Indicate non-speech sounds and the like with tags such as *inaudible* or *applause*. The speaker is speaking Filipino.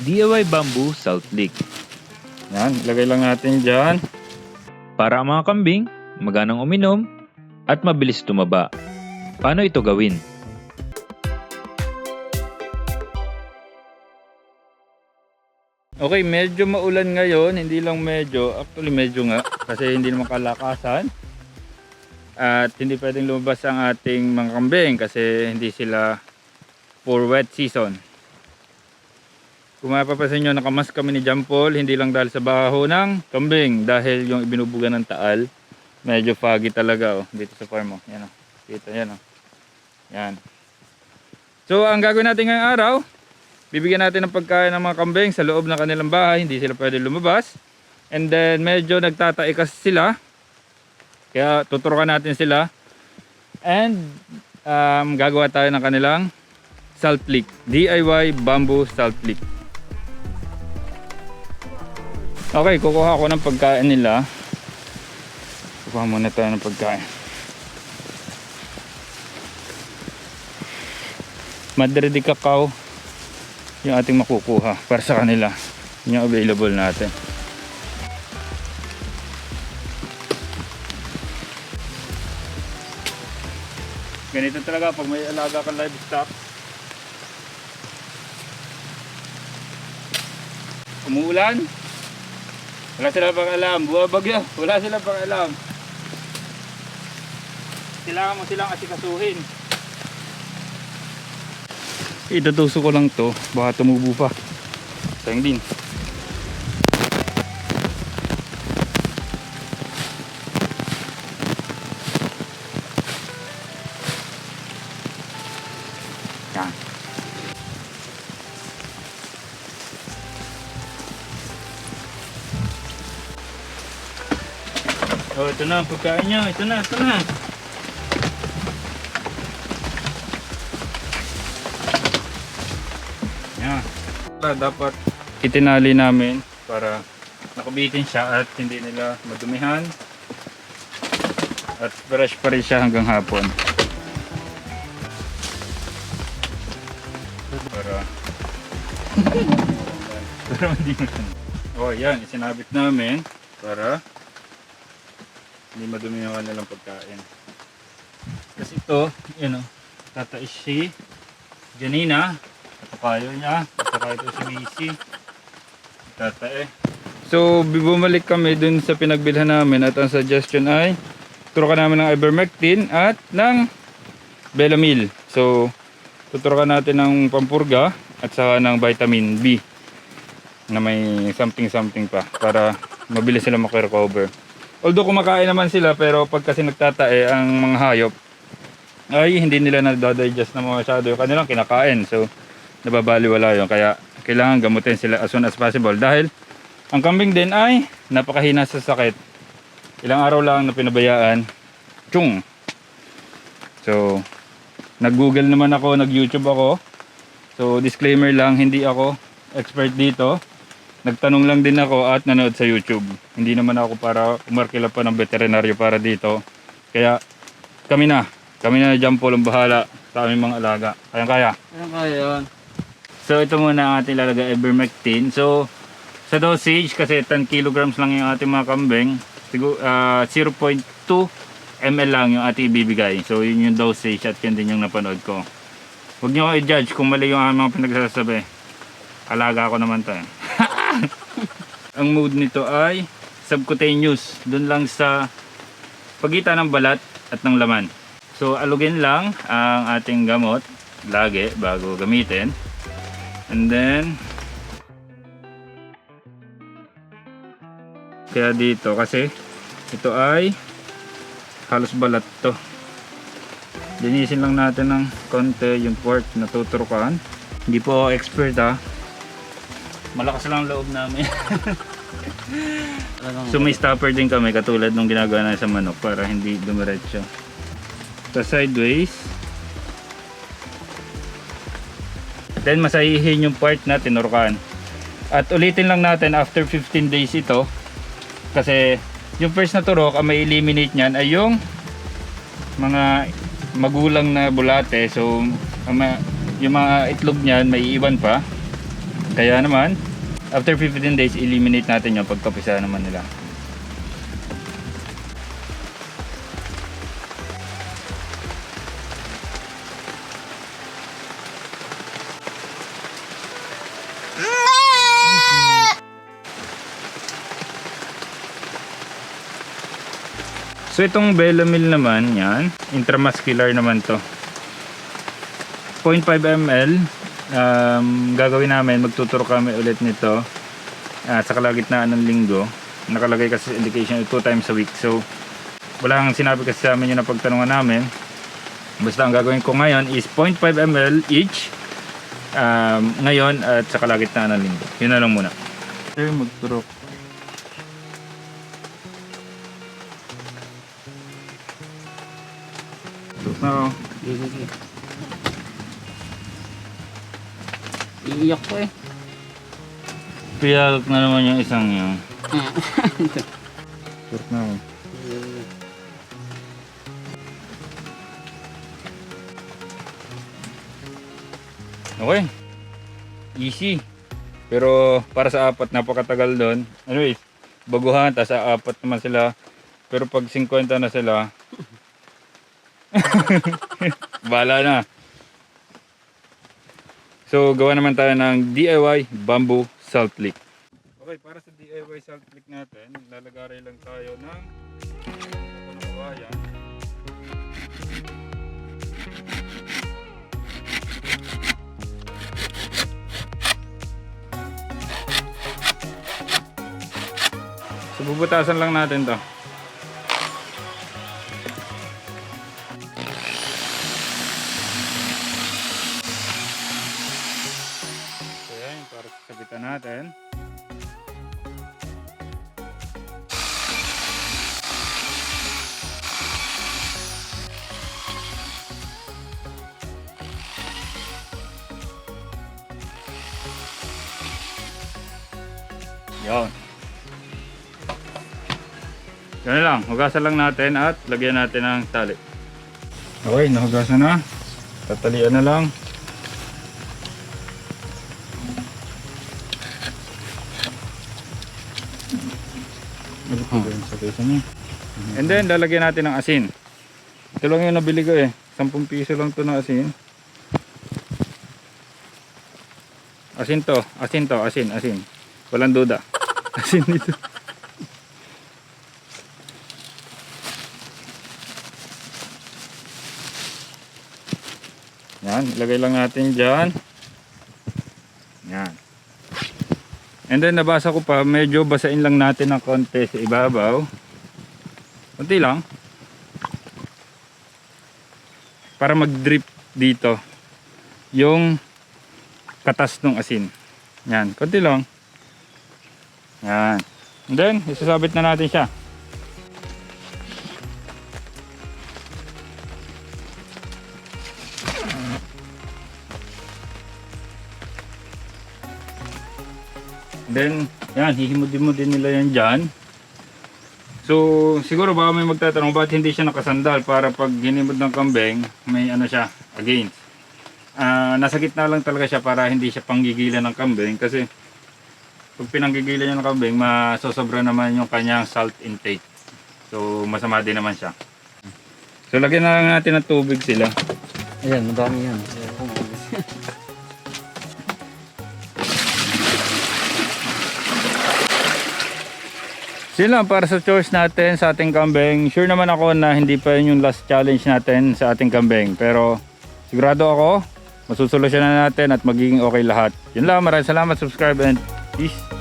DIY Bamboo Salt Lick. Yan, ilagay lang natin dyan. Para ang mga kambing, maganang uminom, at mabilis tumaba. Paano ito gawin? Okay, medyo maulan ngayon, hindi lang medyo, actually medyo nga, *laughs* kasi hindi naman kalakasan. At hindi pwedeng lumabas ang ating mga kambing kasi hindi sila for wet season. Kung mapapansin nyo, nakamas kami ni Paul, hindi lang dahil sa baho ng kambing, dahil yung ibinubuga ng taal, medyo foggy talaga oh, dito sa farm oh. Yan oh. Dito, yan oh. Yan. So, ang gagawin natin ngayong araw, bibigyan natin ng pagkain ng mga kambing sa loob ng kanilang bahay, hindi sila pwede lumabas. And then medyo nagtatae kasi sila. Kaya tuturukan natin sila. And um, gagawa tayo ng kanilang salt lick. DIY bamboo salt lick. Okay, kukuha ako ng pagkain nila. Kukuha muna tayo ng pagkain. Madre de cacao yung ating makukuha para sa kanila. Yun yung available natin. Ganito talaga pag may alaga kang livestock. Umuulan. Wala sila pang alam. Buwabagyo. Wala sila pang alam. Kailangan mo silang asikasuhin. Itutuso ko lang to. Baka tumubo pa. Sayang din. Oh, ito na ang pagkain nyo. Ito na, ito na. Yan. Dapat itinali namin para nakabitin siya at hindi nila madumihan. At fresh pa rin siya hanggang hapon. Para *laughs* para hindi mo Oh, yan. Isinabit namin para hindi madumi yung kanilang pagkain. Kasi ito, yun o, tatais si Janina, ito kayo niya, at saka ito si Missy, tatae. So, bumalik kami dun sa pinagbilhan namin at ang suggestion ay turukan namin ng ivermectin at ng Belamil. So, tuturukan natin ng pampurga at saka ng vitamin B na may something-something pa para mabilis sila makarecover. Although kumakain naman sila pero pag kasi nagtatae ang mga hayop ay hindi nila nadadigest na masyado yung kanilang kinakain. So nababaliwala yun. Kaya kailangan gamutin sila as soon as possible. Dahil ang kambing din ay napakahina sa sakit. Ilang araw lang na pinabayaan. Chung! So nag-google naman ako, nag-youtube ako. So disclaimer lang, hindi ako expert dito. Nagtanong lang din ako at nanood sa YouTube. Hindi naman ako para umarkila pa ng veterinaryo para dito. Kaya kami na. Kami na dyan po lang bahala sa aming mga alaga. Kaya kaya. Ano kaya yun? So ito muna ang ating lalagay ivermectin. So sa dosage kasi 10 kilograms lang yung ating mga kambing. Siguro ah, 0.2 ml lang yung ating ibibigay. So yun yung dosage at yun din yung napanood ko. Huwag nyo ko i-judge kung mali yung aming mga pinagsasabi. Alaga ko naman to eh. *laughs* ang mode nito ay subcutaneous. Doon lang sa pagitan ng balat at ng laman. So alugin lang ang ating gamot lagi bago gamitin. And then kaya dito kasi ito ay halos balat to. Linisin lang natin ng konti yung part na tuturukan. Hindi po expert ha. Malakas lang ang loob namin. So may stopper din kami katulad nung ginagawa natin sa manok para hindi dumiretso. Sa sideways. Then masahihin yung part na tinurukan. At ulitin lang natin after 15 days ito. Kasi yung first na turok, ang may eliminate niyan ay yung mga magulang na bulate. So yung mga itlog niyan may iwan pa. Kaya naman, after 15 days, eliminate natin yung pagkapisa naman nila. So itong Bellamil naman, yan, intramuscular naman to. 0.5 ml, um, gagawin namin, magtuturo kami ulit nito at sa kalagitnaan ng linggo. Nakalagay kasi sa indication 2 times a week. So, wala kang sinabi kasi sa amin yung napagtanungan namin. Basta ang gagawin ko ngayon is 0.5 ml each um, ngayon at sa kalagitnaan ng linggo. Yun na lang muna. Sir, magturok. Turok na ako. Sige, sige. Iiyak ko eh. Piyagak na naman yung isang yun. *laughs* Turok na ako. Okay. Easy. Pero para sa apat, napakatagal doon. Anyways, baguhan, tas sa apat naman sila. Pero pag 50 na sila, *laughs* bala na. So, gawa naman tayo ng DIY bamboo salt lick. Okay, para sa DIY salt lick natin, lalagay lang tayo ng kawayan. So, bubutasan lang natin to. Yan. Ganun lang, hugasan lang natin at lagyan natin ng tali. Okay, nahugasan na. Tatalian na lang. And then, lalagyan natin ng asin. Ito lang yung nabili ko eh. 10 piso lang to ng asin. Asin to, asin to, asin, asin. Walang duda. Asin dito. Yan, ilagay lang natin dyan. Yan. And then nabasa ko pa, medyo basain lang natin ng konti sa ibabaw. Konti lang. Para mag-drip dito yung katas ng asin. Yan, konti lang. Yan. And then, isasabit na natin siya. Then, yan, hihimod-himod din nila yan dyan. So, siguro baka may magtatanong, bakit hindi siya nakasandal para pag hinimod ng kambing, may ano siya, against. Ah, nasa gitna lang talaga siya para hindi siya panggigilan ng kambing kasi pag pinanggigilan niya ng kambing, masosobra naman yung kanyang salt intake. So, masama din naman siya. So, lagyan na lang natin ng tubig sila. Ayan, madami yan. Sila para sa chores natin sa ating kambing. Sure naman ako na hindi pa yun yung last challenge natin sa ating kambing. Pero sigurado ako, masusolusyonan natin at magiging okay lahat. Yun lang, maraming salamat, subscribe and peace.